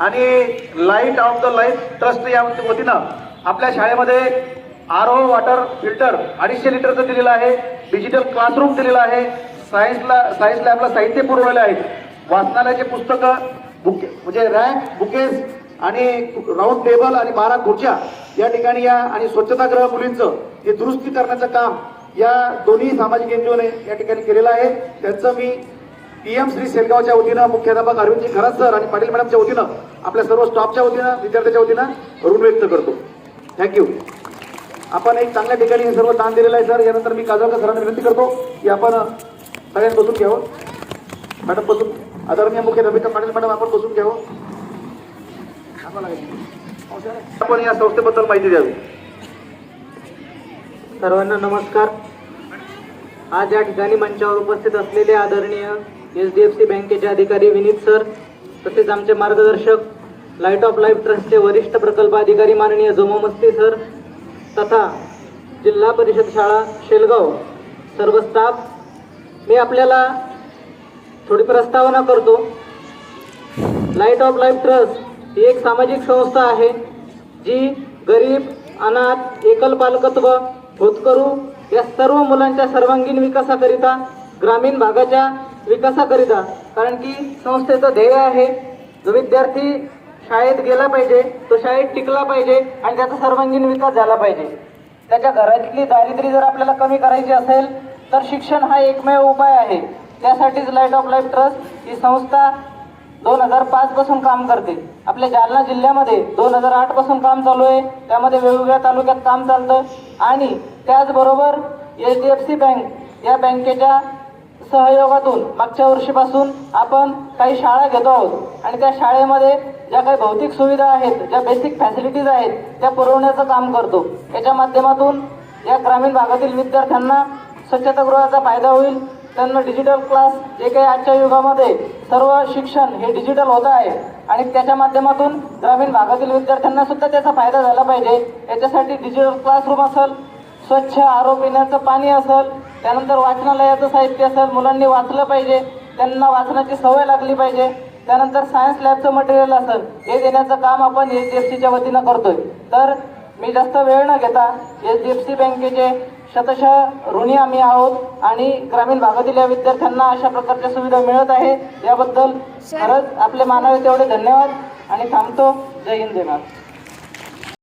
आणि light of the life trust या वतीनं आपल्या शाळेमध्ये आर ओ वॉटर फिल्टर अडीचशे लिटरचं दिलेलं आहे. डिजिटल क्लासरूम दिलेलं आहे. सायन्सला सायन्स लॅबला साहित्य पुरवलेलं आहे वाचनालयाचे पुस्तकं बुके म्हणजे रॅक बुकेस आणि राऊंड टेबल आणि बारा खुर्च्या या ठिकाणी या आणि स्वच्छतागृह मुलींचं हे दुरुस्ती करण्याचं काम या दोन्ही सामाजिक एनजीओने या ठिकाणी केलेलं आहे. त्यांचं मी पीएम श्री सेलगावच्या वतीनं मुख्याध्यापक अरविंदजी खरात सर आणि पाटील मॅडमच्या वतीनं आपल्या सर्व स्टाफच्या वतीनं विद्यार्थ्याच्या वतीनं ऋण व्यक्त करतो. थँक्यू आपण एक चांगल्या ठिकाणी हे सर्व दान दिलेलं आहे सर. यानंतर मी काजळकर सरांना विनंती करतो की आपण सगळ्यांनी बसून घ्यावं. मॅडम बसून आदरणीय मुख्याध्यापिका पाटील मॅडम आपण बसून घ्यावं. आपण या संस्थेबद्दल माहिती द्यावी. सर्वांना नमस्कार. आज या ठिकाणी मंचावर उपस्थित असलेले आदरणीय एच डी एफ सी बँकेचे अधिकारी विनीत सर तसेच आमचे मार्गदर्शक लाइट ऑफ लाईफ ट्रस्टचे वरिष्ठ प्रकल्प अधिकारी माननीय जोमो मस्ती सर तथा जिल्हा परिषद शाळा शेलगाव सर्व स्टाफ मी आपल्याला थोडी प्रस्तावना करतो. लाइट ऑफ लाईफ ट्रस्ट ही एक सामाजिक संस्था आहे जी गरीब अनाथ एकल पालकत्व होतकरू या सर्व मुलांच्या सर्वांगीण विकासाकरिता ग्रामीण भागाच्या विकासाकरिता कारण की संस्थेचं ध्येय आहे जो विद्यार्थी शाळेत गेला पाहिजे तो शाळेत टिकला पाहिजे आणि त्याचा सर्वांगीण विकास झाला पाहिजे. त्याच्या घरातली दारिद्र्य जर आपल्याला कमी करायची असेल तर शिक्षण हा एकमेव उपाय आहे. त्यासाठीच लाइट ऑफ लाईफ ट्रस्ट ही संस्था दोन हजार पाचपासून काम करते. आपल्या जालना जिल्ह्यामध्ये दोन हजार आठपासून काम चालू आहे. त्यामध्ये वेगवेगळ्या तालुक्यात काम चालतं. आणि त्याचबरोबर H D F C bank या बँकेच्या सहयोगातून मागच्या वर्षीपासून आपण काही शाळा घेतो आहोत. आणि त्या शाळेमध्ये ज्या काही भौतिक सुविधा आहेत ज्या बेसिक फॅसिलिटीज आहेत त्या पुरवण्याचं काम करतो. याच्या माध्यमातून या ग्रामीण भागातील विद्यार्थ्यांना स्वच्छतागृहाचा फायदा होईल. त्यांना डिजिटल क्लास जे काही आजच्या युगामध्ये सर्व शिक्षण हे डिजिटल होत आहे. आणि त्याच्या माध्यमातून ग्रामीण भागातील विद्यार्थ्यांना सुद्धा त्याचा फायदा झाला पाहिजे. याच्यासाठी डिजिटल क्लासरूम असेल स्वच्छ आरोप पिण्याचं पाणी असेल त्यानंतर वाचनालयाचं साहित्य असेल मुलांनी वाचलं पाहिजे त्यांना वाचनाची सवय लागली पाहिजे. त्यानंतर सायन्स लॅबचं मटेरियल असेल हे देण्याचं काम आपण एच डी एफ सीच्या वतीनं करतोय. तर मी जास्त वेळ न घेता एच डी एफ सी बँकेचे शतशः ऋणी आम्ही आहोत आणि ग्रामीण भागातील या विद्यार्थ्यांना अशा प्रकारच्या सुविधा मिळत आहे. याबद्दल खरंच आपले मानावे तेवढे धन्यवाद आणि थांबतो. जय हिंद जय